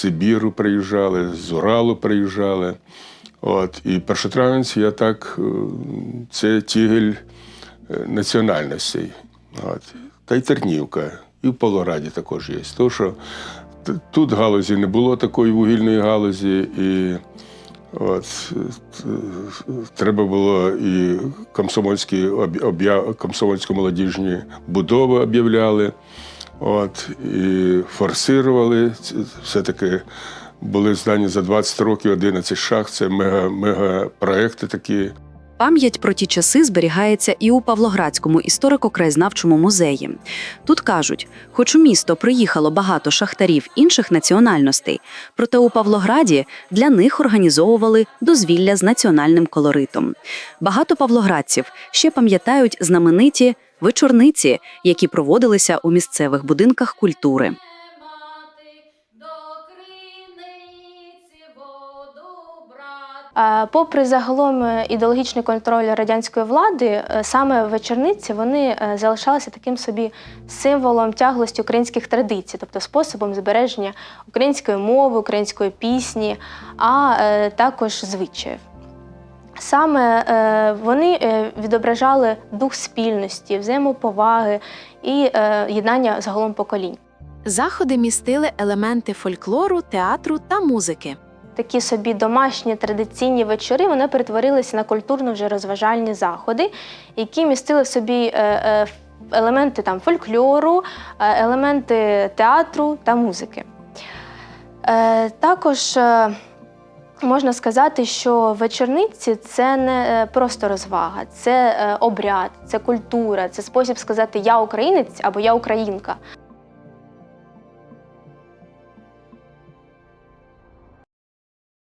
Сибіру приїжджали, з Уралу приїжджали. От, і першотравенці я так, е, це тігель е, національностей. От. Та й Тернівка, і в Павлограді також є. Тому що тут галузі не було такої вугільної галузі, і от, треба було і комсомольські комсомольсько-молодіжні будови об'являли. От, і форсирували. Все-таки були здані за 20 років 11 шахт. Це мега, мегапроекти такі. Пам'ять про ті часи зберігається і у Павлоградському історико-краєзнавчому музеї. Тут кажуть, хоч у місто приїхало багато шахтарів інших національностей, проте у Павлограді для них організовували дозвілля з національним колоритом. Багато павлоградців ще пам'ятають знамениті вечорниці, які проводилися у місцевих будинках культури. Попри загалом ідеологічний контроль радянської влади, е, саме вечорниці вони е, залишалися таким собі символом тяглості українських традицій, тобто способом збереження української мови, української пісні, а е, також звичаїв. Саме е, вони е, відображали дух спільності, взаємоповаги і е, єднання загалом поколінь. Заходи містили елементи фольклору, театру та музики. такі собі домашні традиційні вечори вони перетворилися на культурно вже розважальні заходи, які містили в собі елементи там, фольклору, елементи театру та музики. Також можна сказати, що вечорниці це не е, просто розвага, це е, обряд, це культура, це спосіб сказати Я українець або Я українка.